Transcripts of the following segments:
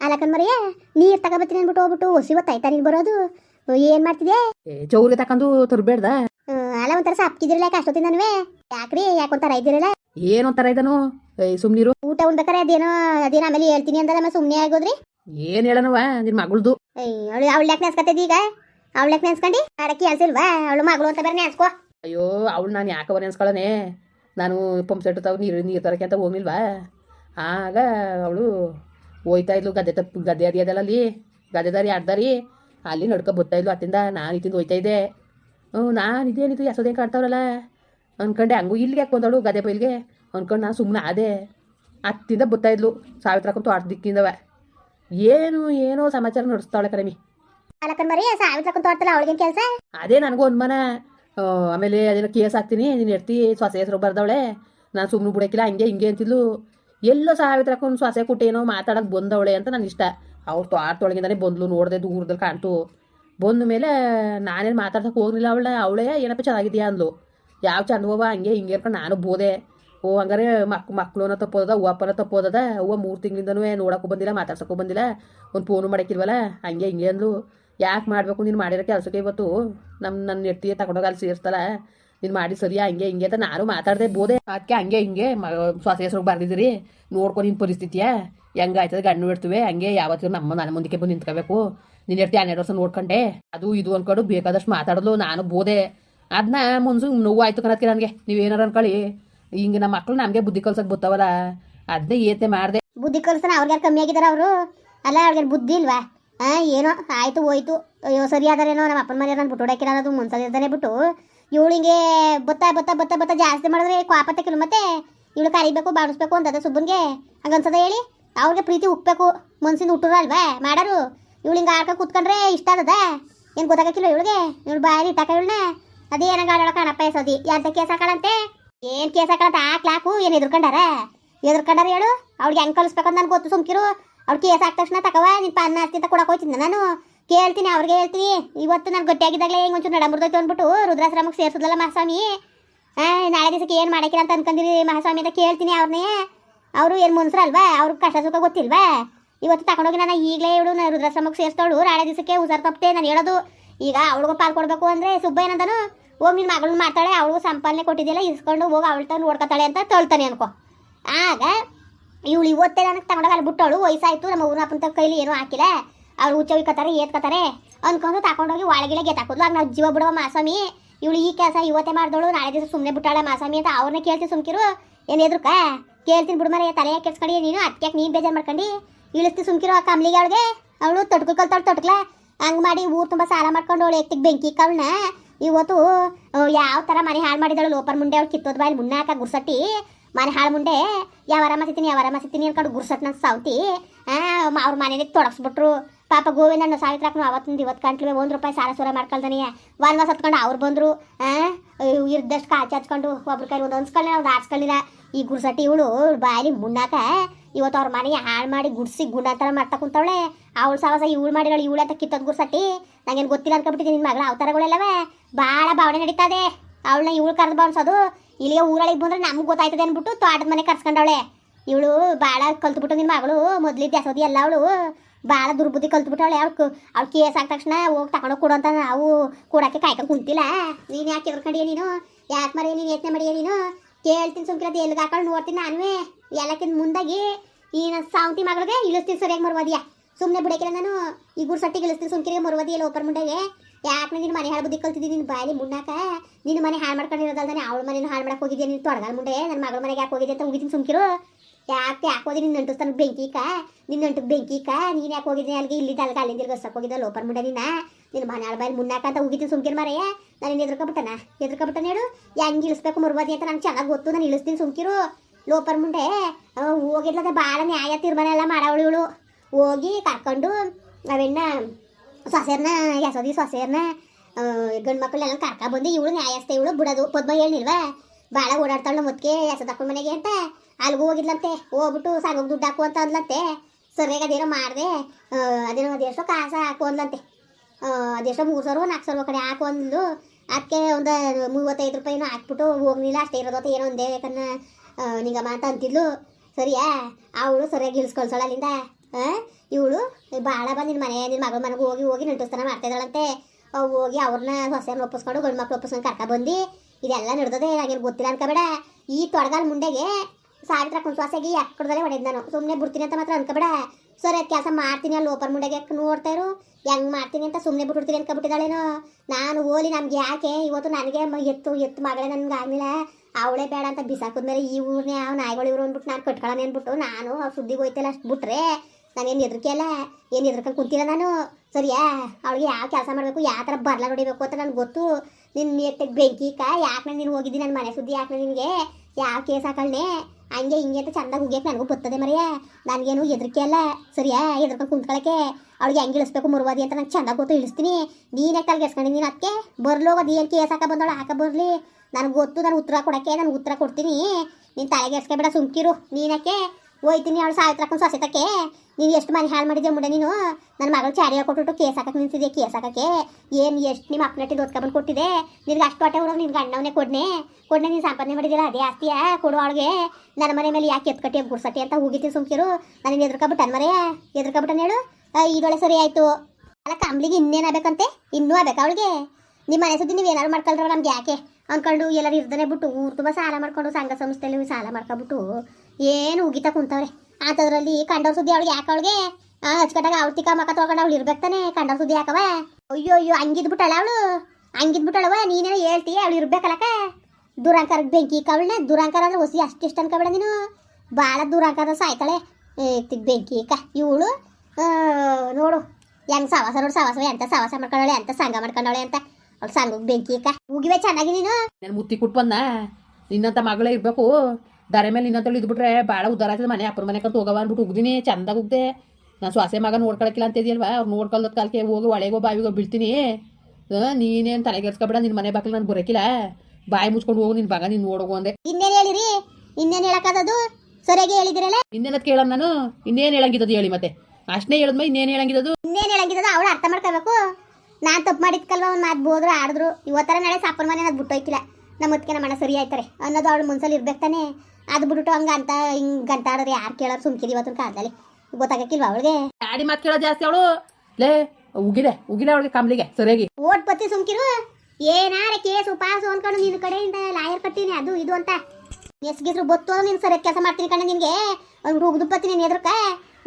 ಅಲಕನ್ ಮರಿಯ ನೀರು ತಗೋಬತ್ತೀನಿ ಅಂದ್ಬಿಟ್ಟು ಹೋಗ್ಬಿಟ್ಟು ಹೊಸಿ ಹೊತ್ತಾಯ್ತಾ ನೀನು ಬರೋದು? ಏನ್ ಮಾಡ್ತಿದ್ಯಾ? ಏ ಚೌರಿ ತಕೊಂಡು ತರಬೇಡ್ದ ಅಲ್ಲ ಒಂಥರ ಸಾಪ್ಕಿದಿರಲ್ಲ ಯಾಕೆ ಅಷ್ಟೊತ್ತಿಂದನೂ ಯಾಕ್ರಿ ಯಾಕೊಂಥರ ಇದ್ದಿರಲ್ಲ? ಏನು ಒಂಥರ ಇದನು? ಸುಮ್ನಿರು. ಊಟ ಉಣ್ಬೇಕಾರೆ ಅದೇನೋ ಅದೇನೋ ಆಮೇಲೆ ಹೇಳ್ತೀನಿ ಅಂದಲ್ಲ ಸುಮ್ಮನೆ ಆಗೋದ್ರಿ? ಏನ್ ಹೇಳನವ ನಿನ್ ಮಗಳದು? ಅವಳು ಅವಳು ಯಾಕೆ ನೆನ್ಸ್ಕತ್ತಿದ್ದಿ ಈಗ? ಅವಳು ಯಾಕೆ ನೆನ್ಸ್ಕೊಂಡಿ? ಅಡಕ್ಕಿ ಕೆಲ್ಸಿಲ್ವಾ ಅವಳು ಮಗಳು ಅಂತ ಬೇರೆ ನೆನ್ಸ್ಕೋ. ಅಯ್ಯೋ ಅವಳು ನಾನು ಯಾಕವ ನೆನ್ಸ್ಕೊಳ್ಳನೆ ನಾನು ಪಂಪ್ ಸೆಟ್ ತಾವ್ ನೀರು ನೀರು ತರಕ್ಕೆ ಅಂತ ಹೋಗಿಲ್ವಾ ಆಗ ಅವಳು ಹೋಯ್ತಾ ಇದ್ಲು ಗದ್ದೆ ತಪ್ಪು ಗದ್ದೆ ಅದಿಯದಲ್ಲ ಅಲ್ಲಿ ಗದ್ದೆ ದಾರಿ ಅಡ್ದಾರಿ ಅಲ್ಲಿ ನಡ್ಕೊ ಬರ್ತಾ ಇದ್ಲು ಅತ್ತಿಂದ ನಾನು ಇತ್ತಿಂದ ಹೋಯ್ತಾ ಇದ್ದೆ. ಹ್ಞೂ ನಾನು ಇದೇನಿದು ಯಸೋದೆ ಕಾಡ್ತಾವ್ರಲ್ಲ ಅನ್ಕೊಂಡೆ ಹಂಗೂ ಇಲ್ಲಿಗೆ ಯಾಕೆ ಬಂದಳು ಗದ್ದೆ ಬೈಲ್ಗೆ? ಅನ್ಕೊಂಡು ನಾನು ಸುಮ್ಮನೆ ಆದೆ. ಅತ್ತಿಂದ ಬರ್ತಾ ಇದ್ಲು ಸಾವಿತ್ರಕ್ಕಂತೂ ತೋಟ ದಿಕ್ಕಿಂದವ. ಏನು ಏನೋ ಸಮಾಚಾರ ನಡೆಸ್ತಾವಳೆ ಆಡ್ತಲ್ಲ ಕೆಲಸ? ಅದೇ ನನಗೂ ಅನುಮಾನ. ಆಮೇಲೆ ಅದೇನೋ ಕೇಸ್ ಹಾಕ್ತೀನಿ ನೀನು ಎಡ್ತಿ ಸೊಸೆ ಹೆಸರು ಬರ್ದವಳೆ. ನಾನು ಸುಮ್ಮನೆ ಬಿಡಕ್ಕಿಲ್ಲ ಹಂಗೆ ಹಿಂಗೆ ಅಂತಿದ್ಲು. ಎಲ್ಲೋ ಸಾವಿತ್ರಕ್ಕೊಂದು ಸೊಸೆ ಕುಟ್ಟೇನೋ ಮಾತಾಡಕ್ ಬಂದವಳೆ ಅಂತ ನನ್ನ ಇಷ್ಟ. ಅವ್ರು ತೋಟದೊಳಗಿಂದಾನೆ ಬಂದ್ಲು, ನೋಡಿದೆ ದೂರದಲ್ಲಿ ಕಾಣ್ತು. ಬಂದ ಮೇಲೆ ನಾನೇನು ಮಾತಾಡ್ಸಕ್ಕೆ ಹೋಗ್ಲಿಲ್ಲ ಅವಳೆ ಅವಳೇ, ಏನಪ್ಪ ಚೆನ್ನಾಗಿದ್ಯಾ ಅಂದ್ಲು. ಯಾವ ಚಂದವ ಹಂಗೆ ಹಿಂಗೆ ಇರ್ಕೊಂಡು ನಾನು ಬೋದೆ. ಓ, ಹಂಗಾರೆ ಮಕ್ ಮಕ್ಳುನ ತಪ್ಪೋದ ಹೂವು ಅಪ್ಪನ ತಪ್ಪೋದದ. ಹೂವು ಮೂರು ತಿಂಗಳಿಂದನೂ ನೋಡೋಕ್ಕೂ ಬಂದಿಲ್ಲ, ಮಾತಾಡ್ಸೋಕ್ಕೂ ಬಂದಿಲ್ಲ. ಒಂದು ಫೋನು ಮಾಡಕ್ಕಿಲ್ವಲ್ಲ ಹಂಗೆ ಹಿಂಗೆ ಅಂದ್ಲು. ಯಾಕೆ ಮಾಡಬೇಕು ನೀನು ಮಾಡಿರೋ ಕೆಲಸಕ್ಕೆ ಇವತ್ತು? ನಮ್ಮ ನನ್ನ ಎತ್ತಿಗೆ ತಗೊಂಡೋಗಿ ಅಲ್ಲಿ ಸೇರಿಸ್ತಲ್ಲ ನೀನು ಮಾಡಿ ಸರಿಯಾ ಹಂಗೆ ಹಿಂಗೆ ಅಂತ ನಾನು ಮಾತಾಡದೆ ಬೋದೆ. ಅದಕ್ಕೆ ಹಂಗೆ ಹಿಂಗೆ ಮ ಸ್ವಾಸ ಹೆಸರು ಬರ್ದಿದ್ದೀರಿ. ನೋಡ್ಕೊ ನಿನ್ ಪರಿಸ್ಥಿತಿಯ. ಹೆಂಗಾಯ್ತದೆ ಗಂಡು ಇಡ್ತೀವಿ ಹಂಗೆ ಯಾವತ್ತಿಗೂ ನಮ್ಮ ನನ್ನ ಮುಂದಕ್ಕೆ ಬಂದು ನಿಂತ್ಕೋಬೇಕು. ನಿನ್ ಇರ್ತಿ ಹನ್ನೆರಡು ವರ್ಷ ನೋಡ್ಕೊಂಡೆ. ಅದು ಇದು ಅನ್ಕೊಂಡು ಬೇಕಾದಷ್ಟು ಮಾತಾಡೋದು, ನಾನು ಬೋದೆ. ಅದನ್ನ ಮುನ್ಸು ನೋವು ಆಯ್ತು ಕಣಕ್ಕೆ ನನಗೆ. ನೀವೇನಾರು ಅನ್ಕೊಳ್ಳಿ. ಹಿಂಗ ನಮ್ಮ ಮಕ್ಳು ನಮ್ಗೆ ಬುದ್ಧಿ ಕಲ್ಸಕ್ಕೆ ಬರ್ತಾವಲ್ಲ ಅದನ್ನೇ ಏತೆ ಮಾಡ್ದೆ. ಬುದ್ಧಿ ಕಲಿಸ್ತಾನೆ ಅವ್ರಿಗೆ ಕಮ್ಮಿ ಆಗಿದಾರ ಅವರು? ಅಲ್ಲ, ಅವ್ರಿಗೆ ಬುದ್ಧಿ ಇಲ್ವಾ? ಏನೋ, ಆಯ್ತು ಹೋಯ್ತು. ಅಯ್ಯೋ, ಸರಿ ಆದರೇನೋ ನಮ್ಮ ಅಪ್ಪನ ಮನೆಯವ್ರನ್ನ ನಾನು ಬಿಟ್ಟು ಹೊಡಕಿರೋದು ಅನ್ನೋದು ಬಿಟ್ಟು. ಇವಳು ಹಿಂಗೆ ಬತ್ತ ಬತ್ತ ಬತ್ತ ಬತ್ತ ಜಾಸ್ತಿ ಮಾಡಿದ್ರೆ ಕ್ವಾಪತ್ತಕ್ಕಿಲ್ಲ ಮತ್ತೆ. ಇವಳು ಕರಿಬೇಕು, ಬಾಡಿಸ್ಬೇಕು ಅಂತದ ಸುಬ್ಬನ್ಗೆ. ಹಂಗನ್ಸದ ಹೇಳಿ? ಅವ್ರಿಗೆ ಪ್ರೀತಿ ಉಪ್ಪಬೇಕು ಮನ್ಸಿಂದ ಹುಟ್ಟುರ ಅಲ್ವಾ ಮಾಡಾರು? ಇವಳು ಹಿಂಗೆ ಆಡ್ಕೊಂಡು ಕೂತ್ಕೊಂಡ್ರೆ ಇಷ್ಟ ಆದದ? ಏನು ಗೊತ್ತಾಗಕ್ಕಿಲ್ಲ ಇವಳಿಗೆ? ಇವಳು ಬಾರಿ ಇಟ್ಟಾಕ ಇವಳನ್ನ ಅದೇ ಏನಾಗ ಆಡೋಳ ಕಣಪ್ಪ ಎಸೋದಿ ಯಾರ್ದ ಕೇಸ್ ಹಾಕಳಂತೆ? ಏನು ಕೇಸ್ ಹಾಕಳಂತ ಹಾಕ್ಲಾಕು ಏನು ಎದುರ್ಕೊಂಡಾರ? ಎದುರ್ಕೊಂಡಾರ ಹೇಳು? ಅವ್ಳಿಗೆ ಹೆಂಗೆ ಕಲಿಸ್ಬೇಕಂತ ನನ್ಗೆ ಗೊತ್ತು ಸುಮ್ಕಿರು. ಅವ್ಳು ಕೇಸ್ ಹಾಕ ತಕ್ಷಣ ತಕವ ನಿನ್ ಪನ್ನ ಆಸ್ತಿ ಅಂತ ಕೊಡಕ್ಕೆ ಹೋಯ್ತಿದ್ದೆ ನಾನು. ಕೇಳ್ತೀನಿ, ಅವ್ರಿಗೆ ಹೇಳ್ತೀನಿ. ಇವತ್ತು ನಾನು ಗಟ್ಟಿಯಾಗಿದ್ದಾಗಲೇ ಹೆಂಗೆ ಒಂಚೂರು ನಡಂಬರ್ದೈತೆ ಅಂದ್ಬಿಟ್ಟು ರುದ್ರಾಶ್ರಮಕ್ಕೆ ಸೇರಿಸೋದಲ್ಲ ಮಹಾಸ್ವಾಮಿ? ನಾಳೆ ದಿವಸಕ್ಕೆ ಏನು ಮಾಡಕ್ಕಿಲ್ಲ ಅಂತ ಅನ್ಕೊಂಡಿರಿ ಮಹಾಸ್ವಾಮಿ ಅಂತ ಕೇಳ್ತೀನಿ ಅವ್ರನ್ನೇ ಅವರು ಏನು ಮುನ್ಸ್ರಲ್ವಾ ಅವ್ರಿಗೆ ಕಷ್ಟ ಸುಖ ಗೊತ್ತಿಲ್ವಾ? ಇವತ್ತು ತಗೊಂಡೋಗಿ ನಾನು ಈಗಲೇ ಇವಳು ನಾನು ರುದ್ರಾಶ್ರಮಕ್ಕೆ ಸೇರಿಸ್ತವಳು ನಾಳೆ ದಿವಸಕ್ಕೆ ಹುಷಾರು ತಪ್ಪತೆ ನಾನು ಹೇಳೋದು. ಈಗ ಅವಳಿಗೂ ಪಾಲ್ ಕೊಡಬೇಕು ಅಂದರೆ ಸುಬ್ಬ ಏನಂದನು ಹೋಗಿ ನಿನ್ನ ಮಗಳನ್ನ ಮಾಡ್ತಾಳೆ, ಅವಳಿಗೂ ಸಂಪಾದನೆ ಕೊಟ್ಟಿದ್ದಿಲ್ಲ ಇಸ್ಕೊಂಡು ಹೋಗಿ ಅವಳ ತಂದು ನೋಡ್ಕೊತಾಳೆ ಅಂತ ತಳ್ತಾನೆ ಅನ್ಕೋ. ಆಗ ಇವಳು ಇವತ್ತೇ ನನಗೆ ತಗೊಂಡೋಗಿ ಅಲ್ಲಿ ಬಿಟ್ಟವಳು, ವಯಸ್ಸಾಯಿತು, ನಮ್ಮ ಊರಿನ ಅಪ್ಪನ ಕೈಲಿ ಏನೂ ಹಾಕಿಲ್ಲ. ಅವ್ರು ಹುಚ್ಚ ಇಕ್ಕತ್ತಾರೆ ಏತ್ಕತ್ತಾರೆ ಅನ್ಕೊಂಡು ತಗೊಂಡೋಗಿ ಒಳಗಿಳಗೆ ಗೆತ್ತಾಕೋದ್ಲು ಆಗ ನಾವು ಜೀವ ಬಿಡುವ ಮಾಸ್ವಾಮಿ ಇವಳು ಈ ಕೆಲಸ ಇವತ್ತೇ ಮಾಡ್ದವಳು ನಾಳೆ ದಿವಸ ಸುಮ್ಮನೆ ಬಿಟ್ಟಾಳೆ ಮಾಸ್ವಾಮಿ ಅಂತ ಅವ್ರನ್ನ ಕೇಳ್ತೀವಿ ಸುಮ್ಕಿರು. ಏನು ಎದ್ರುಕ? ಕೇಳ್ತೀನಿ ಬಿಡು ಮರೆ ತಲೆ ಕೆಡ್ಸ್ಕೊಂಡು, ನೀನು ಅದಕ್ಕೆ ನೀನು ಬೇಜಾರು ಮಾಡ್ಕೊಂಡು. ಇಳಿಸ್ತಿ ಸುಮ್ಕಿರು ಆ ಕಮ್ಲಿಗೆ ಅವಳಿಗೆ. ಅವಳು ಕಲ್ತಾಳು ತೊಟ್ಕಲ. ಹಂಗೆ ಮಾಡಿ ಊರು ತುಂಬ ಸಾಲ ಮಾಡ್ಕೊಂಡು ಅವಳು ಎತ್ತಿಗೆ ಬೆಂಕಿ ಕವಳನ್ನ ಇವತ್ತು ಯಾವ ಥರ ಮನೆ ಹಾಳು ಮಾಡಿದಳು ಲೋಪರ್ ಮುಂಡೆ ಅವಳು ಕಿತ್ತೋದ್ ಬಾಯಿ ಮುನ್ನಾಕ ಗುರ್ಸಟ್ಟಿ. ಮನೆ ಹಾಳು ಮುಂಡೆ ಯಾವಾರ ಮಸಿತೀನಿ ಯಾವಾರ ಮಸಿತೀನಿ ಅನ್ಕೊಂಡು ಗುರ್ಸಟ್ ನನ್ನ ಸಾವ್ತಿ ಅವ್ರ ಮನೇಲಿ ತೊಡಗಿಸ್ಬಿಟ್ರು. ಪಾಪ ಗೋವಿಂದಣ್ಣ ಸಾವಿತ್ರಕ್ಕೂ ಅವತ್ತೊಂದು ಇವತ್ತು ಗಂಟ್ಲು ಒಂದು ರೂಪಾಯಿ ಸಾಲ ಸೂರ ಮಾಡ್ಕೊಳ್ತಾನೆ ವನ್ವಾಸ ಹತ್ಕೊಂಡು ಅವ್ರು ಬಂದರು ಇರ್ದಷ್ಟು ಕಾಚಿ ಹಚ್ಕೊಂಡು ಒಬ್ರ ಕೈ ಒಂದು ಅನ್ಸ್ಕೊಳ್ಳಿ ಅವ್ರು ಈ ಗುಡ್ಸಟ್ಟಿ ಇವಳು ಬಾಯಿ ಮುನ್ನಾಕ ಇವತ್ತು ಅವ್ರ ಮನೆ ಹಾಳು ಮಾಡಿ ಗುಡ್ಸಿ ಗುಂಡಾಂತರ ಮಾಡ್ತಾ ಕುಂತವಳೆ. ಅವಳು ಸಾವಸ ಇವಳು ಮಾಡಿರೋಳು, ಇವಳು ಅಂತ ಕಿತ್ತೋದು ಗುಡ್ಸಟ್ಟಿ. ನಂಗೇನು ಗೊತ್ತಿಲ್ಲ ಅನ್ಕೊಂಡ್ಬಿಟ್ಟಿದ್ದೀನಿ ನಿನ್ನ ಮಗಳ ಅವತಾರಗಳೆಲ್ಲವೇ ಭಾಳ ಭಾವನೆ ನಡೀತದೆ ಅವಳನ್ನ ಇವಳು ಕರೆದು ಬಾಣಿಸೋದು. ಇಲ್ಲಿಗೆ ಊರೊಳಗೆ ಬಂದ್ರೆ ನಮ್ಗೆ ಗೊತ್ತಾಯ್ತದೆ ಅಂದ್ಬಿಟ್ಟು ತೋಟದ ಮನೆ ಕರ್ಸ್ಕೊಂಡವಳೆ. ಇವಳು ಭಾಳ ಕಲ್ತ್ಬಿಟ್ಟು ನಿನ್ನ ಮಗಳು, ಮೊದಲಿದ್ದೆ ಅಸೋದಿ ಎಲ್ಲ ಅವಳು. ಭಾಳ ದುರ್ಬುದ್ಧಿ ಕಲ್ತ್ಬಿಟ್ಟವಳೆ. ಅವ್ಳು ಅವ್ಳು ಕೇಸ್ ಆದ ತಕ್ಷಣ ಹೋಗಿ ತಗೊಂಡೋಗಿ ಕೊಡು ಅಂತ ನಾವು ಕೊಡೋಕ್ಕೆ ಕಾಯ್ಕೊಂಡು ಕುಂತಿಲ್ಲ. ನೀನು ಯಾಕೆ ಎದ್ರಕಂಡಿಯ ನೀನು? ಯಾಕೆ ಮರಿ ನೀನು ಯತ್ನೆ ಮಾಡಿಯ ನೀನು? ಕೇಳ್ತೀನಿ ಸುಮ್ಕಿರತ್ತೆ ಎಲ್ಲಿಗೆ ಹಾಕೊಂಡು ನೋಡ್ತೀನಿ ನಾನುವೇ. ಎಲ್ಲಕ್ಕಿಂತ ಮುಂದಾಗಿ ಈ ನನ್ನ ಸಾವಂತಿ ಮಗಳಿಗೆ ಇಳಿಸ್ತೀನಿ ಸರಿಯಾಗಿ ಮರ್ವಾದಿಯಾ. ಸುಮ್ಮನೆ ಬಿಡಕಿಲ್ಲ ನಾನು. ಈ ಗುರು ಸಟ್ಟಿಗೆ ಇಳಿಸ್ತೀನಿ ಸುಮ್ಕಿರಿಗೆ ಮರುವಾದಿ ಎಲ್ಲ ಓಪರ್ ಮುಂಡೆಗೆ. ಯಾಕೆ ನೀನು ಮನೆ ಹಾಳು ಬುದ್ಧಿ ಕಲ್ತಿದ್ದೀನಿ ನಿನ್ನ ಬಾಯಲ್ಲಿ ಮುನ್ನಾಕ ನಿನ್ನ ಮನೆ ಹಾಳು ಮಾಡ್ಕೊಂಡಿರೋದಲ್ದಾನೆ, ಅವಳ ಮನೇನು ಹಾಳು ಮಾಡಕ್ಕೆ ಹೋಗಿದ್ದೆ ನೀನು ತೊಡಗಲ್ ಮುಂಡೆ? ನನ್ನ ಮಗಳ ಮನೆಗೆ ಯಾಕೆ ಹೋಗಿದ್ದೆ ಅಂತ ಹೋಗಿದ್ದೀನಿ ಸುಮ್ಕಿರು. ಯಾಕೆ ಯಾಕೆ ಹೋಗಿ ನಿನ್ನ ನಂಟು ಬೆಂಕಿ ಕಾ ನಿನ್ನ ನಂಟು ಬೆಂಕಿ ಕಾ ನೀನು ಯಾಕೆ ಹೋಗಿದ್ದೀನಿ ಅಲ್ಲಿಗೆ ಇಲ್ಲಿದ್ದ ಅಲ್ಲಿಗೆ ಅಲ್ಲಿಂದ ಗಸಕ್ಕೆ ಹೋಗಿದ್ದ ಲೋಪರ್ ಮುಂಡೆ ನೀನ? ನಿನ್ನ ಮನೆ ಬಾಯಲ್ಲಿ ಮುನ್ನಾಕ ಅಂತ ಹೋಗಿದ್ದೀನಿ ಸುಮ್ಕಿನ ಮಾರಯ್ಯ ನಾನು ಎದ್ರಕೊಬಿಟ್ಟನ? ಎದ್ರಕೊಬಿಟ್ಟನ ಹೇಳು? ಹೆಂಗೆ ಇಳಿಸ್ಬೇಕು ಮುರ್ಬದಿ ಅಂತ ನಂಗೆ ಚೆನ್ನಾಗಿ ಗೊತ್ತು. ನಾನು ಇಳಿಸ್ತೀನಿ ಸುಮ್ಕಿರು. ಲೋಪರ್ ಮುಂಡೆ ಹೋಗಿರ್ಲದ ಭಾಳ ನ್ಯಾಯ ತೀರ್ಮಾನ ಎಲ್ಲ ಮಾಡವಳು ಇವಳು. ಹೋಗಿ ಕರ್ಕೊಂಡು ಅವೆಣ್ಣ ಸೊಸೆರ್ನ ಯಸೋದಿ ಸೊಸೆರ್ನ ಗಂಡು ಮಕ್ಕಳೆಲ್ಲ ಕರ್ಕ ಬಂದು ಇವಳು ನ್ಯಾಯಸ್ತೆ ಇವಳು. ಬಿಡೋದು, ಪದ್ಮ ಹೇಳಿಲ್ವಾ ಭಾಳ ಓಡಾಡ್ತಾಳು ಮುತ್ಕೆ ಯಸದಕ್ಕನ ಮನೆಗೆ ಅಂತ. ಅಲ್ಲಿಗೂ ಹೋಗಿದ್ಲಂತೆ. ಹೋಗ್ಬಿಟ್ಟು ಸಾಗೋಗಿ ದುಡ್ಡು ಹಾಕು ಅಂತ ಅಂದ್ಲಂತೆ. ಸರಿಯಾಗಿ ಅದೇನೋ ಮಾಡಿದೆ. ಅದೇನೋ ಅದೆಷ್ಟೋ ಕಾಸ ಹಾಕು ಅಂದ್ಲಂತೆ. ಅದೆಷ್ಟೋ ಮೂರು ಸಾವಿರ ನಾಲ್ಕು ಸಾವಿರ ಕಡೆ ಹಾಕು ಅಂದ್ಲು. ಅದಕ್ಕೆ ಒಂದು ಮೂವತ್ತೈದು ರೂಪಾಯಿನೂ ಹಾಕ್ಬಿಟ್ಟು ಹೋಗ್ಲಿಲ್ಲ. ಅಷ್ಟೇ ಇರೋದು ಏನೋ ಒಂದೇ ಯಾಕನ್ನ ನಿಗಮ ಅಂತ ಅಂತಿದ್ಲು. ಸರಿಯಾ? ಅವಳು ಸರಿಯಾಗಿ ಇಳಿಸ್ಕೊಳ್ಸೋಳ ಅಲ್ಲಿಂದ. ಇವಳು ಭಾಳ ಬಂದು ನಿನ್ನ ಮನೆ ನಿನ್ನ ಮಗಳ ಮನೆಗೆ ಹೋಗಿ ಹೋಗಿ ನೆಂಟಸ್ತನ ಮಾಡ್ತಾ ಇದ್ದಾಳಂತೆ. ಅವ್ ಹೋಗಿ ಅವ್ರನ್ನ ಹೊಸನ ಒಪ್ಪಿಸ್ಕೊಂಡು ಗಂಡು ಮಕ್ಳು ಒಪ್ಪಿಸ್ಕೊಂಡು ಕರ್ಕ ಬಂದು ಇದೆಲ್ಲ ನಡೆದದೆ ನನಗೇನು ಗೊತ್ತಿಲ್ಲ ಅನ್ಕೋಬೇಡ. ಈ ತೊಡಗಾಲ ಮುಂಡೆಗೆ ಸಾವಿತ್ರ ಕುಂಸ್ವಾಸೆಗೆ ಎಕ್ಕಡದಲ್ಲೇ ಹೊಡೆದ್ ನಾನು. ಸುಮ್ಮನೆ ಬಿಡ್ತೀನಿ ಅಂತ ಮಾತ್ರ ಅನ್ಕೋಬೇಡ ಸರ್, ಅದು ಕೆಲಸ ಮಾಡ್ತೀನಿ ಅಲ್ಲಿ ಓಪನ್ ಮುಂಡೆಗೆ ನೋಡ್ತಾ ಇರು? ಹೆಂಗ್ ಮಾಡ್ತೀನಿ ಅಂತ ಸುಮ್ಮನೆ ಬಿಟ್ಬಿಡ್ತೀನಿ ಅನ್ಕೊಬಿಟ್ಟಿದ್ದಾಳೇನೋ ನಾನು ಓಲಿ ನಮ್ಗೆ ಯಾಕೆ? ಇವತ್ತು ನನಗೆ ಎತ್ತು ಎತ್ತು ಮಗಳೇ ನನ್ಗೆ ಆಗಲಿಲ್ಲ. ಅವಳೇ ಬೇಡ ಅಂತ ಬಿಸಾಕಿದ್ಮೇಲೆ ಈ ಊರ್ನೇ ಯಾವ ನಾಯಿಗಳು ಇವ್ರು ಅಂದ್ಬಿಟ್ಟು ನಾನು ಕಟ್ಕೊಳ್ಳೋಣ ಅಂದ್ಬಿಟ್ಟು ನಾನು ಆ ಸುದ್ದಿಗೆ ಹೋಯ್ತಲ್ಲ ಅಷ್ಟು ಬಿಟ್ರೆ ನಾನೇನು ಹೆದರಿಕೆ ಅಲ್ಲ? ಏನು ಹೆದರ್ಕೊಂಡು ಕುಂತಿಲ್ಲ ನಾನು? ಸರಿಯಾ ಅವಳಿಗೆ ಯಾವ ಕೆಲಸ ಮಾಡಬೇಕು ಯಾವ ಥರ ಬರ್ಲ ಹೊಡಿಬೇಕು ಅಂತ ನನಗೆ ಗೊತ್ತು. ನಿನ್ನ ಎತ್ತಿಗೆ ಬೆಂಕಿ ಕಾ ಯಾಕೆ ನೀನು ಹೋಗಿದ್ದೀನಿ ನನ್ನ ಮನೆ ಸುದ್ದಿ, ಯಾಕೆ ನಿನಗೆ? ಯಾವ ಕೇಸ್ ಹಾಕಳ್ನೆ? ಹಂಗೆ ಹಿಂಗೆ ಅಂತ ಚಂದಾಗಿ ಹೋಗ್ಯಕ್ಕೆ ನನಗೂ ಬರ್ತದೆ ಮರಿಯಾ. ನನಗೇನು ಹೆದರಿಕೆ ಅಲ್ಲ ಸರಿಯಾ? ಹೆದರ್ಕೊಂಡು ಕುಂತ್ಕೊಳಕ್ಕೆ ಅವಳಿಗೆ ಹೆಂಗೆ ಇಳಿಸ್ಬೇಕು ಮುರುವಾದಿ ಅಂತ ನಂಗೆ ಚಂದ ಗೊತ್ತು, ಇಳಿಸ್ತೀನಿ. ನೀನೇ ತಲೆಗೆಸ್ಕೊಂಡು ನೀನು ಅದಕ್ಕೆ ಬರ್ಲೋಗೋದು ಏನು ಕೇಸ್ ಹಾಕ ಬಂದವಳು ಹಾಕ ಬರಲಿ. ನನಗೆ ಗೊತ್ತು ನಾನು ಉತ್ತರ ಕೊಡೋಕ್ಕೆ ನಾನು ಉತ್ತರ ಕೊಡ್ತೀನಿ. ನೀನು ತಲೆಗೆಸ್ಕೊಬೇಡ ಸುಮ್ಕಿರು. ನೀನಕ್ಕೆ ಹೋಯ್ತೀನಿ ಅವಳು ಸಾವಿತ್ರಕ್ಕೊಂದು ಸೊಸೆತಕ್ಕೆ ನೀನು ಎಷ್ಟು ಮನೆ ಹಾಳು ಮಾಡಿದ್ಯಾ ಮುಡ ನೀನು? ನನ್ನ ಮಗಳು ಚಾರಿ ಕೊಟ್ಬಿಟ್ಟು ಕೇಸ್ ಹಾಕಕ್ಕೆ ನಿಂತಿದೆ ಕೇಸ್ ಹಾಕಕ್ಕೆ? ಏನು ಎಷ್ಟು ನಿಮ್ಮ ಅಪ್ಪನಟ್ಟಿದ್ದು ಓದ್ಕೊಬಂದು ಕೊಟ್ಟಿದೆ? ನಿನ್ಗೆ ಅಷ್ಟು ಹೊಟ್ಟೆ ಹುಡುಗ ನಿನ್ಗೆ ಅಣ್ಣವನೇ ಕೊಡ್ನೆ. ಕೊಡ್ನೆ ನೀನು ಸಂಪಾದನೆ ಮಾಡಿದಿಲ್ಲ ಅದೇ ಆಸ್ತಿಯ ಕೊಡು ಅವಳಿಗೆ ನನ್ನ ಮನೆ ಮೇಲೆ ಯಾಕೆ ಎತ್ಕಟ್ಟಿ ಗುಡ್ಸಟ್ಟಿ ಅಂತ ಹೋಗಿತ್ತು ಸುಮ್ಕಿರು. ನನಗೆ ಎದುರ್ಕೊಬಿಟ್ಟನ್ ಮರೆಯ ಎದ್ರಕೊಬಿಟ್ಟನ್ ಹೇಳು? ಇದೊಳೆ ಸರಿ ಆಯಿತು. ಅಲ್ಲ, ಕಂಬ್ಳಿಗೆ ಇನ್ನೇನು ಆಗಬೇಕಂತೆ? ಇನ್ನೂ ಆಗ್ಬೇಕಾ ಅವಳಿಗೆ? ನಿಮ್ಮ ಮನೆ ಸುದ್ದಿ ನೀವು ಏನಾರು ಮಾಡ್ಕೊಳ್ರವ ನಮ್ಗೆ ಯಾಕೆ? ಅಂದ್ಕೊಂಡು ಎಲ್ಲರೂ ಇರ್ದನೆ ಬಿಟ್ಟು ಊರು ತುಂಬ ಸಾಲ ಮಾಡ್ಕೊಂಡು ಸಂಘ ಸಂಸ್ಥೆಯಲ್ಲಿ ಸಾಲ ಮಾಡ್ಕೊಬಿಟ್ಟು. ಏನು ಉಗಿತಾ ಕುಂತವ್ರೆ. ಅಂಥದ್ರಲ್ಲಿ ಕಂಡವ್ರ ಸುದ್ದಿ ಅವಳಿಗೆ ಯಾಕೆ ಅವಳಿಗೆ? ಹಚ್ಕಟ್ಟಾಗ ಅವಳು ತಿಕ್ಕ ಮಕ್ಕ ತೊಗೊಂಡು ಅವಳು ಇರ್ಬೇಕು ತಾನೆ ಸುದ್ದಿ ಯಾಕವ ಅಯ್ಯೋ ಅಯ್ಯೋ, ಹಂಗಿದ್ಬಿಟ್ಟಳ ಅವಳು. ಹಂಗಿದ್ಬಿಟ್ಟಳವ ನೀನೇನೋ ಹೇಳ್ತಿ, ಅವಳು ಇರ್ಬೇಕಲ್ಲಕ ದುರಂಕಾರಕ್ಕೆ ಬೆಂಕಿ ಕವಳನೆ, ದುರಂಕಾರ ಅಂದ್ರೆ ಹೊಸಿ ಅಷ್ಟಿಷ್ಟು ಅನ್ಕೋಬೇಡ ನೀನು. ಭಾಳ ದುರಂಕಾರ ಸಾಯ್ತಾಳೆ ಬೆಂಕಿ, ಕ, ಇವಳು. ನೋಡು, ಹೆಂಗ್ ಸವಾಸ ನೋಡು ಸವಾಸ ಎಂತ ಸವಾಸ ಮಾಡ್ಕೊಂಡಳೆ ಅಂತ, ಸಂಘ ಮಾಡ್ಕೊಂಡಳೆ ಅಂತ. ಅವ್ಳು ಸಂಘಕ್ಕೆ ಬೆಂಕಿ, ಕ. ಹೋಗಿವೆ ಚೆನ್ನಾಗಿ ನೀನು. ನಾನು ಮುತ್ತಿ ಕುಟ್ಬಂದ ನಿನ್ನಂತ ಮಗಳೇ ಇರಬೇಕು. ದಾರೆ ಮೇಲೆ ನಿನ್ನಂತಳು ಇದ್ಬಿಟ್ರೆ ಭಾಳ ಉದ್ದಾರ ಆಗ್ತದೆ ಮನೆ ಅಪ್ಪನ ಮನೆ ಕಂತ ಹೋಗವ ಅಂದ್ಬಿಟ್ಟು ಉಗ್ದಿನಿ ಚಂದಾಗ ಉಗ್ದೆ. ನಾನು ಸ್ವಾಸೆ ಮಗ ಅಂತ ಅಂತಿದ್ಯಲ್ವಾ ಅವ್ರು ನೋಡ್ಕೊಳ್ದ ಕಾಲಕ್ಕೆ ಹೋಗಿ ಒಳಗೋ ಬಾವಿಗೋ ಬೀಳ್ತೀನಿ. ನೀನೇನು ನೀನೇನ್ ತಲೆಗೆಡ್ಸ್ಕೊಬೇಡ ನಿನ್ನ ಮನೆ ಬಾಕಲ್ ನಾನು ಬರೋಕಿಲ್ಲ. ಬಾಯಿ ಮುಚ್ಕೊಂಡು ಹೋಗು ನಿನ್ನ ಮಗ ನೀನು ನೋಡೋಗು ಅಂದೆ. ಇನ್ನೇನು ಹೇಳಿರಿ? ಇನ್ನೇನು ಹೇಳಕ್ಕಾದದು ಸರಿಯಾಗಿ ಹೇಳಿದಿರಲ್ಲ? ಇನ್ನೇನದ್ ಕೇಳೋಣ ನಾನು? ಇನ್ನೇನು ಹೇಳಂಗಿದ್ದದು ಹೇಳಿ ಮತ್ತೆ. ಅಷ್ಟೇ ಹೇಳಿದ್ಮ ಇನ್ನೇನು ಹೇಳಂಗಿದ್ದದು ಇನ್ನೇನು ಹೇಳಂಗಿದ್ದದು ಅವಳು ಅರ್ಥ ಮಾಡ್ಕೋಬೇಕು ನಾನು ತಪ್ಪು ಮಾಡಿದ್ಕಲ್ವ ಒಂದು ಮಾತು ಬೋದ್ರು ಆಡಿದ್ರು. ಇವತ್ತರ ನಾಳೆ ಸಾಪನ ಮನೆ ಅದು ಬಿಟ್ಟೋಯ್ಕಿಲ್ಲ. ನಮ್ಮ ಅದಕ್ಕೆ ನಮ್ಮ ಮನೆ ಸರಿ ಆಯ್ತಾರೆ. ಅನ್ನೋದು ಅವಳು ಮುನ್ಸಲ್ಲಿ ಇರ್ಬೇಕು ತಾನೆ. ಅದು ಬಿಟ್ಬಿಟ್ಟು ಹಂಗೆ ಅಂತ ಹಿಂಗೆ ಗಂಟಾಡೋರು ಯಾರು ಕೇಳೋರು ಸುಮ್ಕಿರಿ ಇವತ್ತಿನ ಕಾಲದಲ್ಲಿ. ಗೊತ್ತಾಗಕ್ಕಿಲ್ವ ಅವಳಿಗೆ? ಗಾಡಿ ಮಾತು ಕೇಳೋ ಜಾಸ್ತಿ ಅವಳು. ಲೇ ಉಗಿದೆ ಉಗಿದೆ ಅವಳಿಗೆ ಕಂಬ್ಲಿಗೆ ಸರಿಯಾಗಿ. ಓಟ್ ಪತ್ತಿ ಸುಮ್ಕಿರು. ಏನಾರ ಕೇಸು ಪಾಸು ಅನ್ಕೊಂಡು ನಿನ್ನ ಕಡೆಯಿಂದ ಲಾಯರ್ ಪಟ್ಟಿನಿ ಅದು ಇದು ಅಂತ. ಎಸ್ಗಿದ್ರು ಬತ್ತು ನೀನು ಸರಿಯಾಗಿ ಕೆಲಸ ಮಾಡ್ತೀನಿ ಕಣ ನಿನಗೆ. ಅವ್ನು ಹುಗ್ದು ಪತ್ತೀನಿ ನೀನು ಎದ್ರಕ.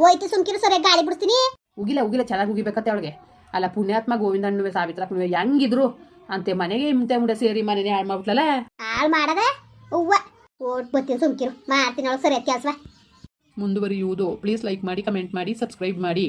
ಹೋಯ್ತು ಸುಮ್ಕಿರು ಸರಿಯಾಗಿ ಗಾಳಿ ಬಿಡ್ತೀನಿ ಉಗಿಲ್ಲ ಉಗಿಲ್ಲ ಚೆನ್ನಾಗಿ ಉಗಿಬೇಕತ್ತೆ ಅವಳಿಗೆ. ಅಲ್ಲ ಪುಣ್ಯಾತ್ಮ ಗೋವಿಂದಣ್ಣುವೆ ಸಾವಿತ್ರ ಹೆಂಗಿದ್ರು ಅಂತೆ ಮನೆಗೆ ಇಂತೆ ಮುಂದೆ ಸೇರಿ ಮನೆನೇ ಹಾಳು ಮಾಡ್ಬಿಟ್ಲಲ್ಲ? ಹಾಳು ಮಾಡದ? ಹೂವ ಓಟ್ ಬತ್ತೀನಿ ಸುಮ್ಕಿರು. ಮಾಡ್ತೀನಿ ಅವಳು ಕೆಲಸ ಮುಂದುವರಿಯುವುದು. ಪ್ಲೀಸ್ ಲೈಕ್ ಮಾಡಿ ಕಮೆಂಟ್ ಮಾಡಿ ಸಬ್ಸ್ಕ್ರೈಬ್ ಮಾಡಿ.